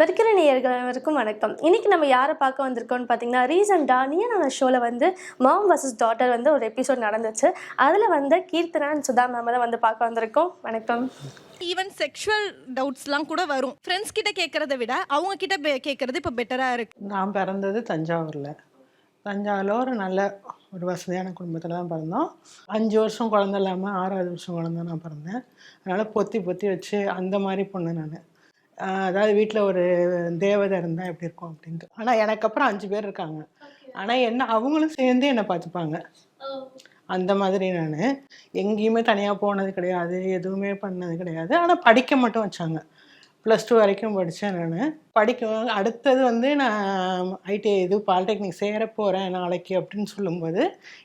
Mercury நேயர்களுக்கும் வணக்கம். இன்னைக்கு நம்ம யாரை பார்க்க வந்திருக்கோம்னு பார்த்தீங்கன்னா ரீசெண்டாக நீ நான் ஷோவில் வந்து மாம் வர்சஸ் டாட்டர் வந்து ஒரு எபிசோட் நடந்துச்சு. அதில் வந்து கீர்த்தனா சுதா மேம் தான் வந்து பார்க்க வந்திருக்கோம். வணக்கம். ஈவன் செக்ஷுவல் டவுட்ஸ்லாம் கூட வரும். ஃப்ரெண்ட்ஸ் கிட்ட கேட்கறத விட அவங்க கிட்ட கேட்கறது இப்போ பெட்டராக இருக்கு. நான் பிறந்தது தஞ்சாவூரில். தஞ்சாவூரில் ஒரு நல்ல ஒரு வசதியான குடும்பத்தில் தான் பிறந்தோம். அஞ்சு வருஷம் குழந்த இல்லாமல் ஆறாவது வருஷம் குழந்த நான் பிறந்தேன். அதனால் பொத்தி பொத்தி வச்சு அந்த மாதிரி பொண்ணு நான். அதாவது வீட்டில் ஒரு தேவதை இருந்தால் எப்படி இருக்கும் அப்படின்ட்டு. ஆனால் எனக்கு அப்புறம் அஞ்சு பேர் இருக்காங்க. ஆனால் என்ன அவங்களும் சேர்ந்து என்னை பார்த்துப்பாங்க. அந்த மாதிரி நான். எங்கேயுமே தனியாக போனது கிடையாது எதுவுமே பண்ணது கிடையாது. ஆனால் படிக்க மட்டும் வச்சாங்க. ப்ளஸ் டூ வரைக்கும் படித்தேன் நான். படிக்க அடுத்தது வந்து நான் ஐடி இது பாலிடெக்னிக் சேர போகிறேன் நாளைக்கு அப்படின்னு சொல்லும்போது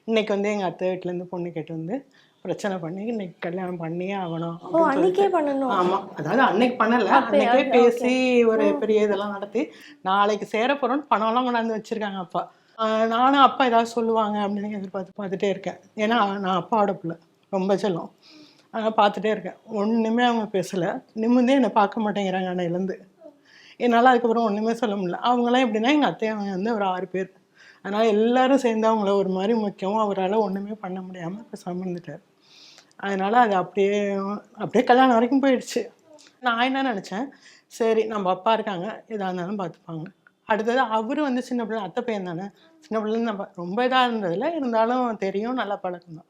இன்னைக்கு வந்து எங்கள் அத்தை வீட்டிலேருந்து பொண்ணு கேட்டு வந்து பிரச்சனை பண்ணி இன்னைக்கு கல்யாணம் பண்ணியே ஆகணும் ஓ அன்னைக்கே பண்ணணும். ஆமாம் அதாவது அன்னைக்கு பண்ணலை. அன்னைக்கே பேசி ஒரு பெரிய இதெல்லாம் நடத்தி நாளைக்கு சேர போகிறோன்னு பணம்லாம் கொண்டாந்து வச்சுருக்காங்க அப்பா. நானும் அப்பா ஏதாவது சொல்லுவாங்க அப்படின்னு எதிர்பார்த்து பார்த்துட்டே இருக்கேன். ஏன்னா நான் அப்பாவோட பிள்ளை. ரொம்ப செல்லம். அதனால் பார்த்துட்டே இருக்கேன். ஒன்றுமே அவங்க பேசலை. நிமிர்ந்தே என்னை பார்க்க மாட்டேங்கிறாங்க அன்னையிலேருந்து என்னால் அதுக்கப்புறம் ஒன்றுமே சொல்ல முடியல. அவங்களாம் எப்படின்னா எங்கள் அத்தை அவங்க வந்து ஒரு ஆறு பேர். அதனால் எல்லாரும் சேர்ந்து அவங்கள ஒரு மாதிரி முக்கியமும் அவரால் ஒன்றுமே பண்ண முடியாமல் இப்போ இருந்துட்டார். அதனால் அது அப்படியே அப்படியே கல்யாணம் வரைக்கும் போயிடுச்சு. நான் என்ன நினச்சேன்? சரி நம்ம அப்பா இருக்காங்க எதாக இருந்தாலும் பார்த்துப்பாங்க அடுத்தது அவர் வந்து சின்ன பிள்ளை அத்தை பையன் தானே. சின்ன பிள்ளைன்னு நம்ம ரொம்ப இதாக இருந்ததில்ல இருந்தாலும் தெரியும் நல்லா பழக்கம் தான்.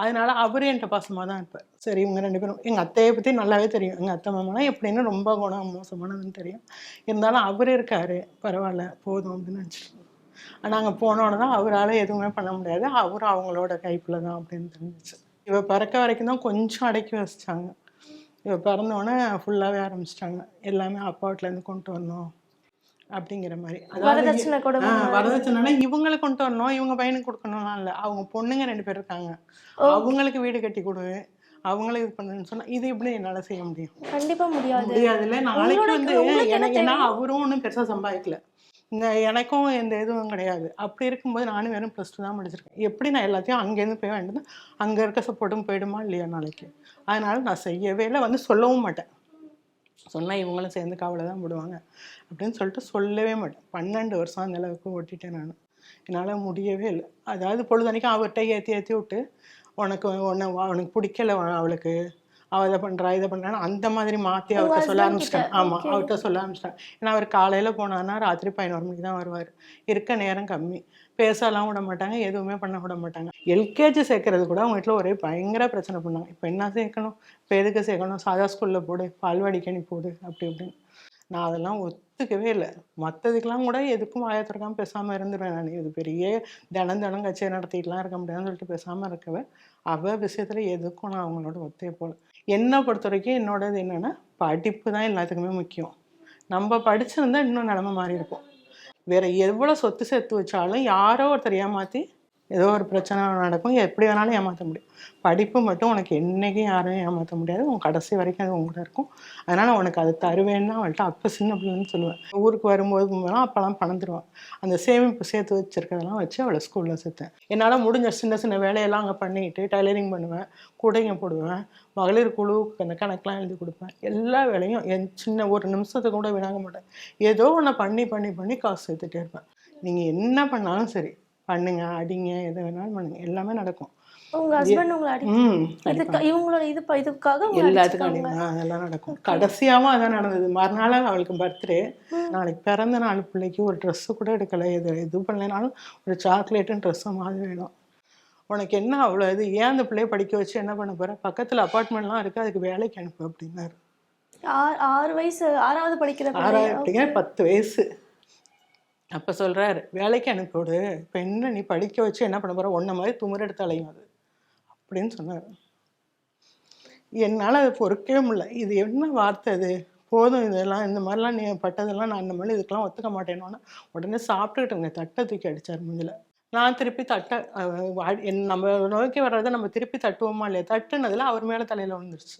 அதனால அவர் என்கிட்ட பாசமாக தான் இருப்பார். சரி இவங்க ரெண்டு பேரும் எங்கள் அத்தையை பற்றி நல்லாவே தெரியும். எங்கள் அத்தை மாமனா எப்படின்னு ரொம்ப குணம் மோசமானதுன்னு தெரியும். இருந்தாலும் அவர் இருக்காரு பரவாயில்ல போதும் அப்படின்னு நினச்சிட்டு நாங்கள் போனோன்னு தான் அவரால் எதுவுமே பண்ண முடியாது. அவரும் அவங்களோட கைப்பில் தான் அப்படின்னு தெரிஞ்சிச்சு. இவ பிறக்க வரைக்கும் தான் கொஞ்சம் அடக்கி வச்சிட்டாங்க. இவ பிறந்தோடனே ஃபுல்லாகவே ஆரம்பிச்சிட்டாங்க. எல்லாமே அப்பா வீட்டிலேருந்து கொண்டு வந்தோம் அப்படிங்கிற மாதிரி. வரதட்சணை வரதட்சணைனா இவங்களை கொண்டு வரணும் இவங்க பையனுக்கு கொடுக்கணும்லாம் இல்லை. அவங்க பொண்ணுங்க ரெண்டு பேர் இருக்காங்க. அவங்களுக்கு வீடு கட்டி கொடு. அவங்களுக்கு இது பண்ணுன்னு சொன்னா இது எப்படி என்னால செய்ய முடியும்? கண்டிப்பா முடியாது. முடியாதுல்ல. நாளைக்கு வந்து ஏன்னா அவரும் ஒன்றும் பெருசா சம்பாதிக்கல. இந்த எனக்கும் எந்த இதுவும் கிடையாது. அப்படி இருக்கும்போது நானும் வெறும் ப்ளஸ் டூ தான் முடிச்சிருக்கேன். எப்படி நான் எல்லாத்தையும் அங்கேருந்து போய் வேண்டியது அங்கே இருக்க சப்போர்ட்டும் போயிடுமா இல்லையா நாளைக்கு? அதனால நான் செய்யவே இல்லை. வந்து சொல்லவும் மாட்டேன். சொன்னால் இவங்களும் சேர்ந்து கவலை தான் போடுவாங்க. அப்படின்னு சொல்லிட்டு சொல்லவே மாட்டேன். பன்னெண்டு வருஷம் அந்த அளவுக்கு ஓட்டிட்டேன் நான். என்னால் முடியவே இல்லை. அதாவது பொழுதனைக்கும் அவர்கிட்ட ஏற்றி ஏற்றி விட்டு உனக்கு உன்னை அவனுக்கு பிடிக்கல அவளுக்கு. அவள் இதை பண்ணுறா இதை பண்ணுறான்னு அந்த மாதிரி மாற்றி அவர்கிட்ட சொல்ல கிட்ட, ஆமாம். அவர்கிட்ட சொல்ல ஆரம்பிச்சிட்டேன் ஏன்னா அவர் காலையில் போனான்னா ராத்திரி பதினோரு மணிக்கு தான் வருவார். இருக்க நேரம் கம்மி. பேசலாம் விட மாட்டாங்க எதுவுமே பண்ண விட மாட்டாங்க. எல்கேஜி சேர்க்கறது கூட அவங்க வீட்டில் ஒரே பயங்கர பிரச்சனை பண்ணாங்க இப்போ என்ன சேர்க்கணும்? இப்போ எதுக்கு சேர்க்கணும்? சாதா ஸ்கூலில் போடு பால்வாடிக்கு நீ போடு அப்படி இப்படின்னு. நான் அதெல்லாம் ஒத்துக்கவே இல்லை. மற்றதுக்கெல்லாம் கூட எதுக்கும் வாயை பேசாமல் இருந்துருவேன் நான். இது பெரிய தினம் தினம் கட்சியை நடத்திட்டுலாம் இருக்க முடியாதுன்னு சொல்லிட்டு பேசாமல் இருக்கவே அவள் விஷயத்தில் எதுக்கும் நான் அவங்களோட ஒத்தே போகல என்னை பொறுத்த வரைக்கும் என்னோடது என்னென்னா படிப்பு தான் எல்லாத்துக்குமே முக்கியம். நம்ம படிச்சிருந்தா இன்னும் நிலமை மாறி இருக்கும் வேற எவ்வளோ சொத்து சேர்த்து வச்சாலும் யாரோ ஒருத்தர் ஏமாற்றி ஏதோ ஒரு பிரச்சனை நடக்கும். எப்படி வேணாலும் ஏமாற்ற முடியும். படிப்பு மட்டும் உனக்கு என்றைக்கும் யாரையும் ஏமாற்ற முடியாது. உன் கடைசி வரைக்கும் அது உங்கள்கிட்ட இருக்கும். அதனால் உனக்கு அது தருவேன்னா அவள்கிட்ட அப்போ சின்ன பிள்ளைன்னு சொல்லுவேன். ஊருக்கு வரும்போது போகலாம் அப்போல்லாம் பணம் தருவான் அந்த சேமிப்பு சேர்த்து வச்சிருக்கதெல்லாம் வச்சு அவளை ஸ்கூலில் சேர்த்தேன். என்னால் முடிஞ்ச சின்ன சின்ன வேலையெல்லாம் அங்கே பண்ணிக்கிட்டு டைலரிங் பண்ணுவேன். கூடைங்க போடுவேன். மகளிர் குழுவுக்கு அந்த கணக்கெலாம் எழுதி கொடுப்பேன். எல்லா வேலையும் என் சின்ன ஒரு நிமிஷத்தை கூட விடாங்க மாட்டேன். ஏதோ ஒன்று பண்ணி பண்ணி பண்ணி காசு சேர்த்துட்டே இருப்பேன். நீங்கள் என்ன பண்ணாலும் சரி பண்ணுங்க அடிங்க எது வேணாலும் பண்ணுங்க. எல்லாமே நடக்கும். உங்க ஹஸ்பண்ட் உங்களை அடி ம் இதுக்கு இவங்களோட இது ப- இதுக்காக எல்லாத்துக்கும் அதெல்லாம் நடக்கும். கடைசியாவும் அதான் நடந்தது. மறுநாள் அவளுக்கு பர்த்டே நாளைக்கு பிறந்த நாள் பிள்ளைக்கு ஒரு ட்ரெஸ்ஸு கூட எடுக்கலை. இது இது பண்ணலைனாலும் ஒரு சாக்லேட்டும் ட்ரெஸ்ஸும் மாதிரி வேணும். உனக்கு என்ன அவ்வளோ இது? ஏன் அந்த பிள்ளைய படிக்க வச்சு என்ன பண்ண போற? பக்கத்தில் அப்பார்ட்மெண்ட்லாம் இருக்குது அதுக்கு வேலைக்கு அனுப்பு அப்படின்னாரு. ஆறு வயசு ஆறாவது படிக்கிற அப்படிங்க பத்து வயசு. அப்போ சொல்கிறாரு வேலைக்கு அனுப்பிவிடு. பெண்ணை நீ படிக்க வச்சு என்ன பண்ண போகிற ஒன்றை மாதிரி துமுறு எடுத்து அலையும் அது. அப்படின்னு சொன்னார். என்னால் அதை பொறுக்கவே முடியல. இது என்ன வார்த்தை அது? போதும் இதெல்லாம் இந்த மாதிரிலாம் நீ பட்டதெல்லாம் நான் அந்த மாதிரி இதுக்கெல்லாம் ஒத்துக்க மாட்டேனோன்னா உடனே சாப்பிட்டுக்கிட்டு இருந்தேன். தட்டை தூக்கி அடித்தார் முந்தில் நான் திருப்பி தட்டை வா- என் நம்ம நோக்கி வர்றதை நம்ம திருப்பி தட்டுவோமா இல்லையா? தட்டுனதில் அவர் மேலே தலையில் விழுந்துருச்சு.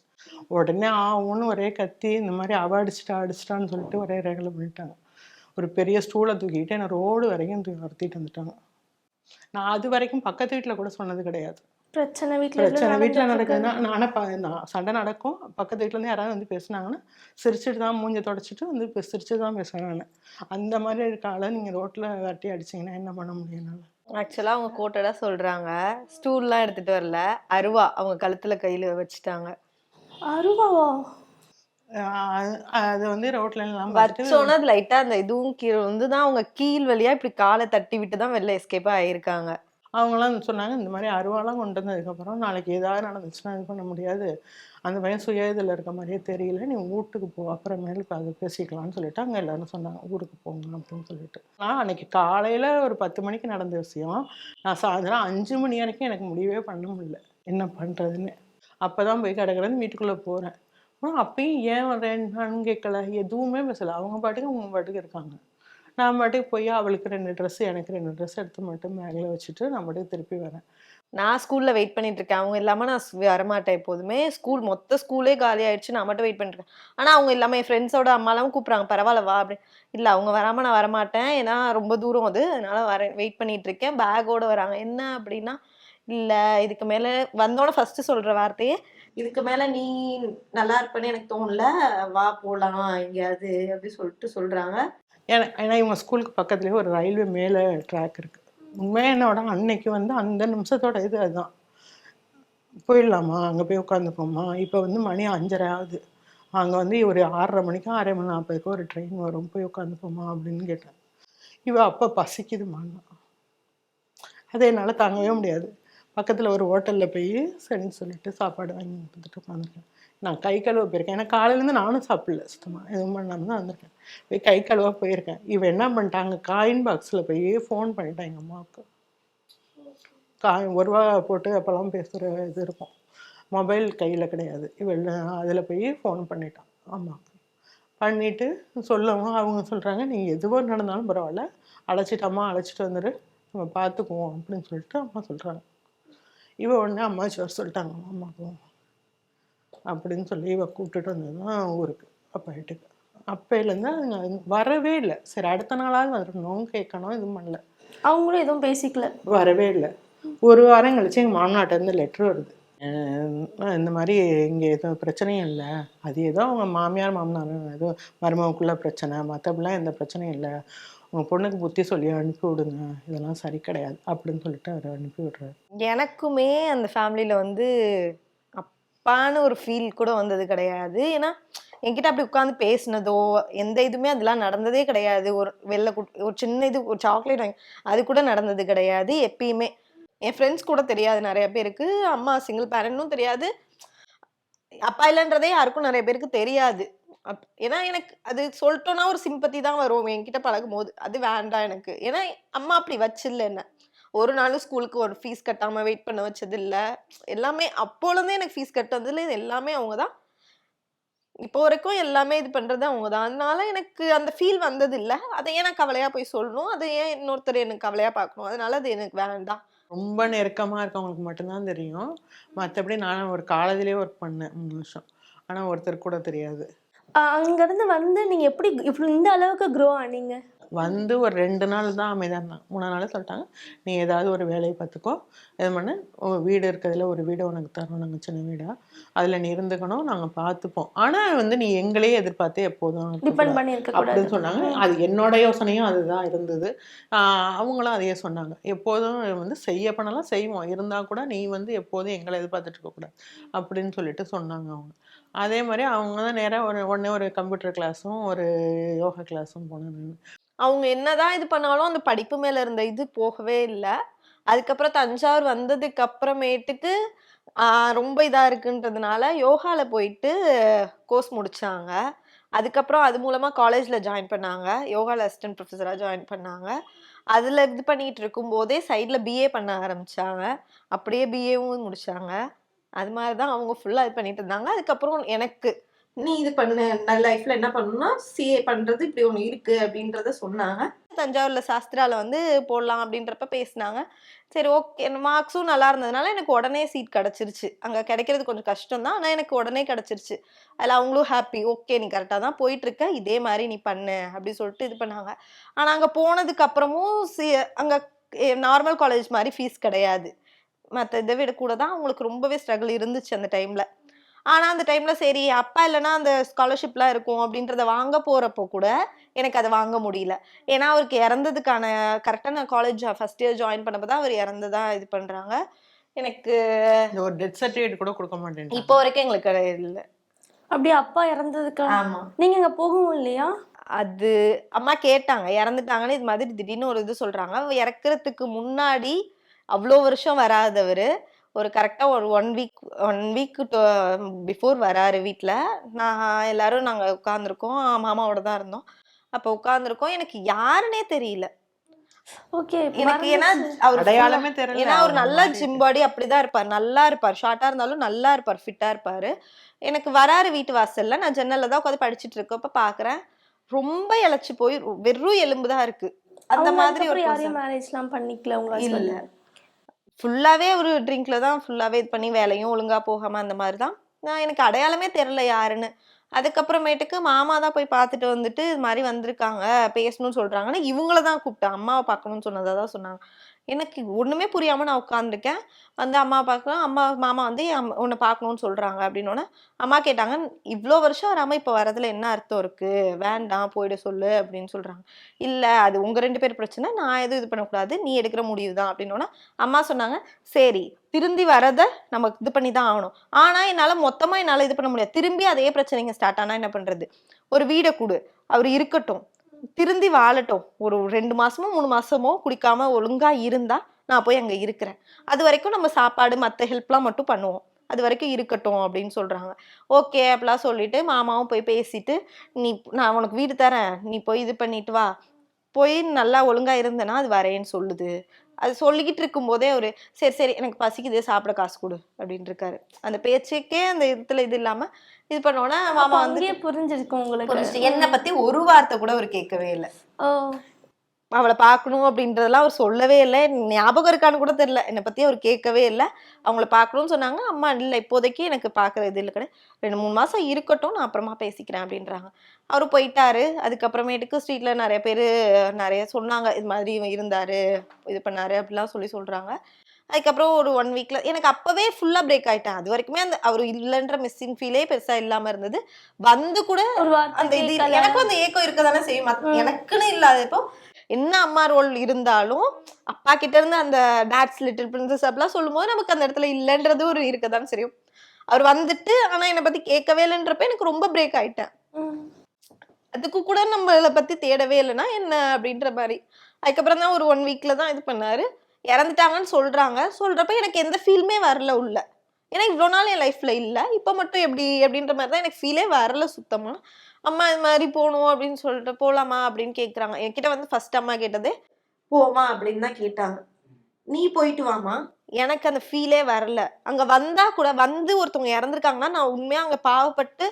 உடனே ஆவுன்னு ஒரே கத்தி இந்த மாதிரி அவ அடிச்சிட்டா அடிச்சிட்டான்னு சொல்லிட்டு ஒரே ரேகலை பண்ணிட்டாங்க ஒரு பெரிய ஸ்டூலை தூக்கிட்டு என்னை ரோடு வரைக்கும் நடத்திட்டு வந்துட்டாங்க. நான் அது வரைக்கும் பக்கத்து வீட்டில் கூட சொன்னது கிடையாது. பிரச்சனை வீட்டில் பிரச்சனை வீட்டில் நடக்குதுன்னா நான் சண்டை நடக்கும். பக்கத்து வீட்டிலேருந்து யாராவது வந்து பேசுனாங்கன்னா சிரிச்சுட்டு தான் மூஞ்ச தொடச்சிட்டு வந்து இப்போ சிரிச்சு தான் பேசுவேன் நான். அந்த மாதிரி இருக்க ஆளை நீங்கள் ரோட்டில் வெட்டி அடிச்சிங்கன்னா என்ன பண்ண முடியும் என்னால்? ஆக்சுவலா அவங்க கோட்டடா சொல்றாங்க. ஸ்டூல்லாம் எடுத்துட்டு வரல. அருவா அவங்க கழுத்துல கையில வச்சுட்டாங்க. அருவாவா? அது வந்து ரோட்ல எல்லாம் வச்சோன்னா அது லைட்டா அந்த இதுவும் கீழே வந்து தான் அவங்க கீழ் வழியா இப்படி காலை தட்டி விட்டு தான் வெளில எஸ்கேப் ஆயிருக்காங்க. அவங்களாம் சொன்னாங்க இந்த மாதிரி அருவாலாம் கொண்டு வந்ததுக்கப்புறம் நாளைக்கு ஏதாவது நடந்துச்சுன்னா இது பண்ண முடியாது. அந்த பையன் சுய இதில் இருக்க மாதிரியே தெரியல நீ வீட்டுக்கு போ அப்புறமேலுக்கு அது பேசிக்கலாம்னு சொல்லிட்டு அங்கே எல்லாரும் சொன்னாங்க ஊருக்கு போங்க அப்படின்னு சொல்லிட்டு. நான் அன்னைக்கு காலையில் ஒரு பத்து மணிக்கு நடந்த விஷயம் நான் சாயந்தரம் அஞ்சு மணி வரைக்கும் எனக்கு முடியவே பண்ண முடியல. என்ன பண்ணுறதுன்னு அப்போ தான் போய் கிடக்கிறேன்னு வீட்டுக்குள்ளே போகிறேன் ஆனால் அப்பயும் ஏன் வரேன்னு கேட்கல எதுவுமே பேசலை. அவங்க பாட்டுக்கு அவங்க பாட்டுக்கு இருக்காங்க. நான் பாட்டுக்கு போய் அவளுக்கு ரெண்டு ட்ரெஸ் எனக்கு ரெண்டு ட்ரெஸ் எடுத்து மட்டும் பேக்கில் வச்சுட்டு நான் பாட்டுக்கு திருப்பி வரேன். நான் ஸ்கூலில் வெயிட் பண்ணிட்டு இருக்கேன். அவங்க இல்லாமல் நான் வரமாட்டேன் எப்போதுமே. ஸ்கூல் மொத்த ஸ்கூலே காலி ஆயிடுச்சு. நான் மட்டும் வெயிட் பண்ணிருக்கேன் ஆனால் அவங்க இல்லாமல் என் ஃப்ரெண்ட்ஸோட அம்மாலாம் கூப்பிட்றாங்க. பரவாயில்ல வா அப்படி. இல்லை அவங்க வராமல் நான் வரமாட்டேன். ஏன்னா ரொம்ப தூரம் அது. அதனால் வரேன். வெயிட் பண்ணிட்டு இருக்கேன். பேக்கோடு வராங்க. என்ன அப்படின்னா இல்லை இதுக்கு மேலே வந்தோடனே ஃபஸ்ட்டு சொல்கிற வார்த்தையே இதுக்கு மேல நீ நல்லா இருப்பேன்னு எனக்கு தோணல வா போலாம் எங்கேயாவது அப்படி சொல்லிட்டு சொல்றாங்க. ஏன்னா ஏன்னா இவங்க ஸ்கூலுக்கு பக்கத்துலேயே ஒரு ரயில்வே மேலே ட்ராக் இருக்குது உண்மையாக என்னோட அன்னைக்கு வந்து அந்த நிமிஷத்தோட இது அதுதான். போயிடலாமா? அங்கே போய் உட்காந்துப்போமா? இப்போ வந்து மணி அஞ்சரை ஆகுது. அங்கே வந்து ஒரு ஆறரை மணிக்கு ஆறரை மணி நாற்பதுக்கு ஒரு ட்ரெயின் வரும். போய் உட்காந்துப்போமா அப்படின்னு கேட்டேன். இவ அப்போ பசிக்குதுமான்னா அதை என்னால் தாங்கவே முடியாது. பக்கத்தில் ஒரு ஹோட்டலில் போய் சரின்னு சொல்லிட்டு சாப்பாடு வாங்கி கொடுத்துட்டு உட்காந்துருக்கேன் நான் கை கழுவ போயிருக்கேன். ஏன்னா காலையிலேருந்து நானும் சாப்பிடல சுத்தமாக எதுவும் பண்ணாமல் தான் வந்திருக்கேன் போய் கை கழுவ போயிருக்கேன். இவன் என்ன பண்ணிட்டாங்க? காயின் பாக்ஸில் போய் ஃபோன் பண்ணிட்டான் எங்கள் அம்மாவுக்கு. காய் ஒரு ரூபா போட்டு அப்போல்லாம் பேசுகிற இது இருக்கும். மொபைல் கையில் கிடையாது. இவள் அதில் போய் ஃபோன் பண்ணிட்டான் அம்மாவுக்கு. பண்ணிவிட்டு சொல்லவும் அவங்க சொல்கிறாங்க நீங்கள் எதுவோ நடந்தாலும் பரவாயில்ல. அழைச்சிட்டம்மா அழைச்சிட்டு வந்துடு நம்ம பார்த்துக்குவோம் அப்படின்னு சொல்லிட்டு அம்மா சொல்கிறாங்க இவ உடனே அம்மாச்சி வர சொல்லிட்டாங்க அம்மாக்கும் அப்படின்னு சொல்லி இவ கூப்பிட்டுட்டு வந்தது தான் ஊருக்கு அப்பா வீட்டுக்கு. அப்பையிலேருந்து அவங்க வரவே இல்லை. சரி அடுத்த நாளாவது வரணும் கேட்கணும் எதுவும் பண்ணல. அவங்களும் எதுவும் பேசிக்கல. வரவே இல்லை. ஒரு வாரம் கழிச்சு எங்கள் மாமனாட்டேருந்து லெட்ரு வருது. இந்த மாதிரி இங்கே எதுவும் பிரச்சனையும் இல்லை. அது ஏதோ அவங்க மாமியார் மாமனார் ஏதோ மருமவுக்குள்ள பிரச்சனை மற்றபடிலாம் எந்த பிரச்சனையும் இல்லை. உங்கள் பொண்ணுக்கு புத்தி சொல்லி அனுப்பி விடுங்க. இதெல்லாம் சரி கிடையாது. அப்படின்னு சொல்லிட்டு அவர் அனுப்பி விடுறாரு. எனக்குமே அந்த ஃபேமிலியில் வந்து அப்பான்னு ஒரு ஃபீல் கூட வந்தது கிடையாது. ஏன்னா என்கிட்ட அப்படி உட்காந்து பேசினதோ எந்த இதுவுமே அதெல்லாம் நடந்ததே கிடையாது. ஒரு வெள்ளை குட் ஒரு சின்ன இது ஒரு சாக்லேட் வாங்கி அது கூட நடந்தது கிடையாது எப்பயுமே. என் ஃப்ரெண்ட்ஸ் கூட தெரியாது நிறைய பேருக்கு. அம்மா சிங்கிள் பேரண்ட்னும் தெரியாது. அப்பா இல்லைன்றதே யாருக்கும் நிறைய பேருக்கு தெரியாது. ஏன்னா எனக்கு அது சொல்லிட்டோன்னா ஒரு சிம்பத்தி தான் வரும். என்கிட்ட பழகும் போது அது வேண்டாம் எனக்கு. ஏன்னா அம்மா அப்படி வச்சில்ல என்ன. ஒரு நாளும் ஸ்கூலுக்கு ஒரு ஃபீஸ் கட்டாமல் வெயிட் பண்ண வச்சது இல்லை எல்லாமே அப்போலேருந்தே எனக்கு ஃபீஸ் கட்டதுல இது எல்லாமே அவங்க தான். இப்போ வரைக்கும் எல்லாமே இது பண்ணுறது அவங்க தான். அதனால எனக்கு அந்த ஃபீல் வந்தது அதை ஏன் நான் கவலையாக போய் சொல்லணும்? அதை ஏன் இன்னொருத்தர் எனக்கு கவலையாக பார்க்கணும்? அதனால அது எனக்கு வேண்டாம். ரொம்ப நெருக்கமாக இருக்கவங்களுக்கு மட்டும்தான் தெரியும். மற்றபடி நான் ஒரு காலேஜ்லேயே ஒர்க் பண்ணேன். மூணு வருஷம். ஆனால் ஒருத்தர் கூட தெரியாது. அங்கேருந்து வந்து நீங்கள் எப்படி இப்படி இந்த அளவுக்கு க்ரோ ஆனீங்க? வந்து ஒரு ரெண்டு நாள் தான் அமைதியாக இருந்தாங்க. மூணு நாள் சொல்லிட்டாங்க நீ ஏதாவது ஒரு வேலையை பார்த்துக்கோ. இது பண்ணு. வீடு இருக்கிறதுல ஒரு வீடு உனக்கு தரோம் நாங்கள் சின்ன வீடா. அதில் நீ இருந்துக்கணும். நாங்கள் பார்த்துப்போம். ஆனால் வந்து நீ எங்களையே எதிர்பார்த்து எப்போதும் டிபெண்ட். பண்ணி அப்படின்னு சொன்னாங்க. அது என்னோட யோசனையும் அதுதான் இருந்தது. ஆஹ் அவங்களும் அதையே சொன்னாங்க. எப்போதும் வந்து செய்ய பண்ணலாம் செய்வோம். இருந்தால் கூட நீ வந்து எப்போதும் எங்களை எதிர்பார்த்துட்டு இருக்கக்கூடாது அப்படின்னு சொல்லிட்டு சொன்னாங்க அவங்க. அதே மாதிரி அவங்க தான் நேராக ஒரு உடனே ஒரு கம்ப்யூட்டர் கிளாஸும் ஒரு யோகா கிளாஸும் போனேன் அவங்க என்னதான் இது பண்ணாலும் அந்த படிப்பு மேல இருந்த இது போகவே இல்லை. அதுக்கப்புறம் தஞ்சாவூர் வந்ததுக்கு அப்புறமேட்டுக்கு ரொம்ப இதா இருக்குன்றதுனால யோகால போயிட்டு கோர்ஸ் முடிச்சாங்க. அதுக்கப்புறம் அது மூலமா காலேஜ்ல ஜாயின் பண்ணாங்க. யோகால அசிஸ்டன்ட் ப்ரொஃபஸரா ஜாயின் பண்ணாங்க. அதுல இது பண்ணிட்டு இருக்கும் போதே சைட்ல பிஏ பண்ண ஆரம்பிச்சாங்க. அப்படியே பிஏவும் முடிச்சாங்க. அது மாதிரி தான் அவங்க ஃபுல்லா இது பண்ணிட்டு இருந்தாங்க. அதுக்கப்புறம் எனக்கு நீ இது பண்ணு லைஃப்ல என்ன பண்ணணும்னா சிஏ பண்றது இப்படி ஒன்று இருக்கு அப்படின்றத சொன்னாங்க. தஞ்சாவூர்ல சாஸ்திரால வந்து போடலாம் அப்படின்றப்ப பேசினாங்க. சரி ஓகே மார்க்ஸும் நல்லா இருந்ததுனால எனக்கு உடனே சீட் கிடச்சிருச்சு. அங்கே கிடைக்கிறது கொஞ்சம் கஷ்டம் தான் ஆனால் எனக்கு உடனே கிடச்சிருச்சு. அதில் அவங்களும் ஹாப்பி ஓகே நீ கரெக்டாக தான் போயிட்டு இருக்க இதே மாதிரி நீ பண்ணு அப்படி சொல்லிட்டு இது பண்ணாங்க. ஆனால் அங்கே போனதுக்கு அப்புறமும் சி அங்கே நார்மல் காலேஜ் மாதிரி ஃபீஸ் கிடையாது. மற்ற இதை விட கூட தான் அவங்களுக்கு ரொம்பவே ஸ்ட்ரகிள் இருந்துச்சு அந்த டைம்ல ஆனா அந்த டைம்ல சரி அப்பா இல்லைன்னா அந்த ஸ்காலர்ஷிப்லாம் இருக்கும் அப்படின்றத வாங்க போறப்போ கூட எனக்கு அதை வாங்க முடியல. ஏன்னா அவருக்கு இறந்ததுக்கான கரெக்டாக நான் காலேஜ் ஃபர்ஸ்ட் இயர் ஜாயின் பண்ணப்போ தான் அவர் இறந்ததா இது பண்றாங்க. எனக்கு ஒரு டெத் சர்டிஃபிகேட் கூட கொடுக்க மாட்டேன் இப்போ வரைக்கும் எங்களுக்கு இல்லை. அப்படியே அப்பா இறந்ததுக்கு? ஆமா. நீங்க அங்க போகவும் இல்லையா? அது அம்மா கேட்டாங்க இறந்துட்டாங்கன்னு இது மாதிரி திடீர்னு ஒரு இது சொல்றாங்க. அவ இறக்குறதுக்கு முன்னாடி அவ்வளோ வருஷம் வராதவர். ஒரு கரெக்டாக ஒரு one week one week before வராரு வீட்டில் நான் எல்லாரும் நாங்கள் உட்காந்துருக்கோம் மாமாவோட தான் இருந்தோம். அப்போ உட்காந்துருக்கோம் எனக்கு யாருன்னே தெரியல. ஓகே எனக்கு ஏன்னா அவர் ஏன்னா அவர் நல்லா. ஜிம் பாடி அப்படிதான் இருப்பார். நல்லா இருப்பார். ஷார்ட்டா இருந்தாலும் நல்லா இருப்பார். ஃபிட்டா இருப்பாரு. எனக்கு வராரு வீட்டு வாசல்ல. நான் ஜன்னல்ல தான் உட்காந்து படிச்சிட்டு இருக்கப்ப பாக்குறேன். ரொம்ப இழைச்சு போய் வெறும் எலும்பு தான் இருக்கு. அந்த மாதிரி ஒரு யாரையும் மேரேஜ்லாம் பண்ணிக்கல உங்க இல்ல. ஃபுல்லாகவே ஒரு ட்ரிங்க்ல தான் ஃபுல்லாகவே இது பண்ணி வேலையும் ஒழுங்காக போகாமல் அந்த மாதிரி தான் நான் எனக்கு அடையாளமே தெரில யாருன்னு. அதுக்கப்புறமேட்டுக்கு மாமா தான் போய் பார்த்துட்டு வந்துட்டு இது மாதிரி வந்திருக்காங்க பேசணும்னு சொல்கிறாங்கன்னு இவங்கள தான் கூப்பிட்டேன். அம்மாவை பார்க்கணும்னு சொன்னதாக தான் சொன்னாங்க. எனக்கு ஒன்றுமே புரியாமல் நான் உட்காந்துருக்கேன் வந்து அம்மா பார்க்கலாம் அம்மா மாமா வந்து உன்னை பார்க்கணும்னு சொல்கிறாங்க அப்படின்னோடனே அம்மா கேட்டாங்க இவ்வளோ வருஷம் வராமல் இப்போ வரதுல என்ன அர்த்தம் இருக்குது வேண்டாம் போயிட சொல்லு அப்படின்னு சொல்கிறாங்க இல்லை அது உங்கள் ரெண்டு பேர் பிரச்சனை நான் எதுவும் இது பண்ணக்கூடாது நீ எடுக்கிற முடிவு தான் அப்படின்னோடனே அம்மா சொன்னாங்க சரி திரும்பி வரதை நம்ம இது பண்ணி தான் ஆகணும். ஆனால் என்னால் மொத்தமாக என்னால் இது பண்ண முடியாது. திரும்பி அதே பிரச்சனைங்க ஸ்டார்ட் ஆனால் என்ன பண்ணுறது ஒரு வீடை கொடு. அவர் இருக்கட்டும். திருந்தி வாழட்டும். ஒரு ரெண்டு மாசமோ மூணு மாசமோ குடிக்காம ஒழுங்கா இருந்தா நான் போய் அங்க இருக்கிறேன். அது வரைக்கும் நம்ம சாப்பாடு மற்ற ஹெல்ப்லாம் மட்டும் பண்ணுவோம். அது வரைக்கும் இருக்கட்டும் அப்படின்னு சொல்றாங்க. ஓகே அப்படிலாம் சொல்லிட்டு மாமாவும் போய் பேசிட்டு நீ நான் உனக்கு வீடு தரேன். நீ போய் இது பண்ணிட்டு வா. போய் நல்லா ஒழுங்கா இருந்தேன்னா அது வரேன்னு சொல்லுது. அது சொல்லிக்கிட்டு இருக்கும்போதே ஒரு சரி சரி எனக்கு பசிக்குது சாப்பிட காசு கொடு அப்படின்னு இருக்காரு. அந்த பேச்சுக்கே அந்த இடத்துல இது இல்லாம இது பண்ணோன்னா மாமா வந்து அங்கேயே புரிஞ்சிருக்கு உங்களுக்கு. என்னை பத்தி ஒரு வார்த்தை கூட அவர் கேட்கவே இல்லை. ஓ. அவளை பார்க்கணும் அப்படின்றதெல்லாம் அவர் சொல்லவே இல்லை. ஞாபகம் இருக்கான்னு கூட தெரியல. என்னை பத்தி அவர் கேட்கவே இல்லை. அவங்கள பார்க்கணும்னு சொன்னாங்க. அம்மா இல்லை இப்போதைக்கு எனக்கு பார்க்குற இது இல்லை கிடையாது ரெண்டு மூணு மாசம் இருக்கட்டும். நான் அப்புறமா பேசிக்கிறேன் அப்படின்றாங்க. அவர் போயிட்டாரு. அதுக்கப்புறமேட்டுக்கு ஸ்ட்ரீட்ல நிறைய பேர் நிறைய சொன்னாங்க. இது மாதிரி இவன் இருந்தாரு. இது பண்ணாரு அப்படிலாம் சொல்லி சொல்றாங்க. அதுக்கப்புறம் ஒரு ஒன் வீக்ல எனக்கு அப்பவே ஃபுல்லா பிரேக் ஆயிட்டேன். அது வரைக்குமே அந்த அவர் இல்லைன்ற மிஸ்ஸிங் ஃபீலே பெருசா இல்லாம இருந்தது. வந்து கூட அந்த இது. எனக்கும் அந்த ஏக்கம் இருக்க தானே செய்யும் எனக்குன்னு இல்லாதப்போ என்ன அம்மா ரோல் இருந்தாலும் அப்பா கிட்ட இருந்து அந்த டாட்ஸ் லிட்டில் பிரின்சஸ் அப்படிலாம் சொல்லும்போது நமக்கு அந்த இடத்துல இல்லைன்றது ஒரு இருக்கதான் செய்யும். அவர் வந்துட்டு ஆனா என்னை பத்தி கேட்கவே இல்லைன்றப்ப எனக்கு ரொம்ப பிரேக் ஆயிட்டேன். அதுக்கு கூட நம்மளை பத்தி தேடவே இல்லைன்னா என்ன அப்படின்ற மாதிரி. அதுக்கப்புறம் தான் ஒரு ஒன் வீக்ல தான் இது பண்ணாரு. இறந்துட்டாங்கன்னு சொல்றாங்க. சொல்றப்ப எனக்கு எந்த ஃபீலுமே வரல உள்ள. ஏன்னா இவ்வளோ நாள் என் லைஃப்ல இல்லை. இப்போ மட்டும் எப்படி அப்படின்ற மாதிரி தான் எனக்கு ஃபீலே வரல சுத்தமா. அம்மா இது மாதிரி போகணும் அப்படின்னு சொல்லிட்டு போகலாமா அப்படின்னு கேட்குறாங்க என்கிட்ட வந்து ஃபர்ஸ்ட் அம்மா கேட்டது போமா அப்படின்னு தான் கேட்டாங்க. நீ போயிட்டு வாமா எனக்கு அந்த ஃபீலே வரல. அங்கே வந்தால் கூட வந்து ஒருத்தவங்க இறந்துருக்காங்கன்னா நான் உண்மையாக அங்கே பாவப்பட்டு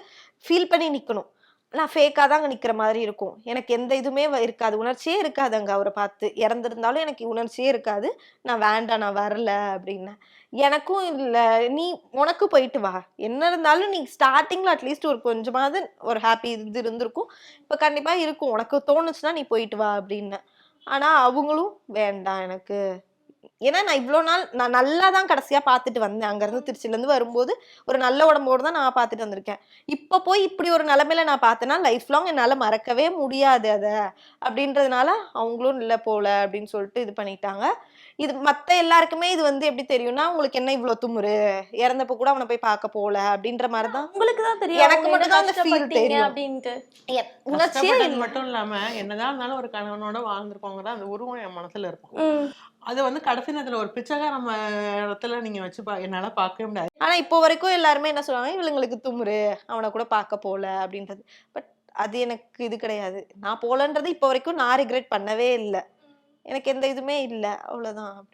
ஃபீல் பண்ணி நிற்கணும் நான் ஃபேக்காக தான் அங்கே நிற்கிற மாதிரி இருக்கும். எனக்கு எந்த இதுவுமே இருக்காது. உணர்ச்சியே இருக்காது அங்கே அவரை பார்த்து. இறந்துருந்தாலும் எனக்கு உணர்ச்சியே இருக்காது. நான் வேண்டாம் நான் வரல அப்படின்னு. எனக்கும் இல்லை. நீ உனக்கு போயிட்டு வா. என்ன இருந்தாலும் நீ ஸ்டார்டிங்கில் அட்லீஸ்ட் ஒரு கொஞ்சமாவது ஒரு ஹாப்பி இது இருந்திருக்கும். இப்போ கண்டிப்பாக இருக்கும். உனக்கு தோணுச்சுன்னா நீ போயிட்டு வா அப்படின்னு. ஆனால் அவங்களும் வேண்டாம் எனக்கு. ஏன்னா நான் இவ்வளோ நாள் நான் நல்லா தான் கடைசியாக பார்த்துட்டு வந்தேன். அங்கேருந்து திருச்சிலேருந்து வரும்போது ஒரு நல்ல உடம்போடு தான் நான் பார்த்துட்டு வந்திருக்கேன். இப்போ போய் இப்படி ஒரு நிலமையில நான் பார்த்தேன்னா லைஃப் லாங் என்னால் மறக்கவே முடியாது அதை. அப்படின்றதுனால அவங்களும் இல்லை போகல அப்படின்னு சொல்லிட்டு இது பண்ணிட்டாங்க. இது மற்ற எல்லாருக்குமே இது வந்து எப்படி தெரியும்னா உங்களுக்கு என்ன இவ்வளோ துமுறு இறந்தப்ப கூட அவனை போய் பார்க்க போல அப்படின்ற மாதிரி தான் உங்களுக்கு தான் தெரியும். எனக்கு மட்டும் தான் அந்த கஷ்டப்பட்டீங்க தெரியும். அப்படின்ட்டு. உணர்ச்சியே மட்டும் இல்லாம என்னதான் இருந்தாலும் ஒரு கணவனோட வாழ்ந்திருக்கோங்கிற அந்த உருவம் என் மனசுல இருக்கும். அது வந்து கடைசி நேரத்துல ஒரு பிச்சைக்கார ம- இடத்துல நீங்க வச்சு பா என்னால பார்க்கவே முடியாது. ஆனா இப்போ வரைக்கும் எல்லாருமே என்ன சொல்லுவாங்க இவளுங்களுக்கு துமுறு அவனை கூட பார்க்க போல அப்படின்றது. பட் அது எனக்கு இது கிடையாது. நான் போலன்றது இப்போ வரைக்கும் நான் ரிக்ரெட் பண்ணவே இல்லை. எனக்கு எந்த இதுவுமே இல்லை. அவ்வளவுதான்